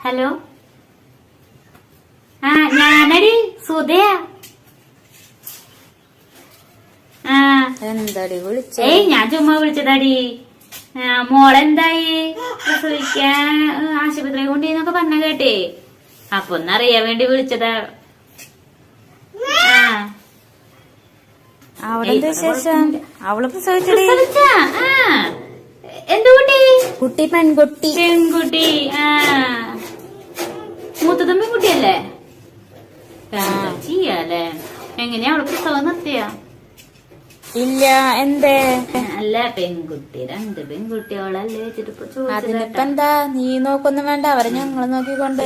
Hello? ആ ഞാനടി സുധയ. എന്താടി വിളിച്ച? ഏയ് ഞാൻ ചുമ്മാ വിളിച്ചതാടി. മോളെന്തായി? പ്രസവിക്കാൻ ആശുപത്രി കൊണ്ടുന്നൊക്കെ പറഞ്ഞ കേട്ടേ. അപ്പൊ ഒന്നറിയാൻ വേണ്ടി വിളിച്ചതാ. ആ. അവിടെ എന്താ വിശേഷം? അവൾ പ്രസവിച്ചടി? പ്രസവിച്ചാ? ആ. എന്ത് കുട്ടി കുട്ടി പെൺകുട്ടി. പെൺകുട്ടി ആ. എന്താ ചെയ്യാലേ എങ്ങനെയാ അവൾ പ്രസവം നിർത്തിയ? ഇല്ല എന്തേ? അല്ല പെൺകുട്ടി രണ്ട് പെൺകുട്ടിയോളല്ലേ വെച്ചിട്ട് എന്താ? നീ നോക്കൊന്നും വേണ്ട അവരെ ഞങ്ങൾ നോക്കിക്കൊണ്ട്.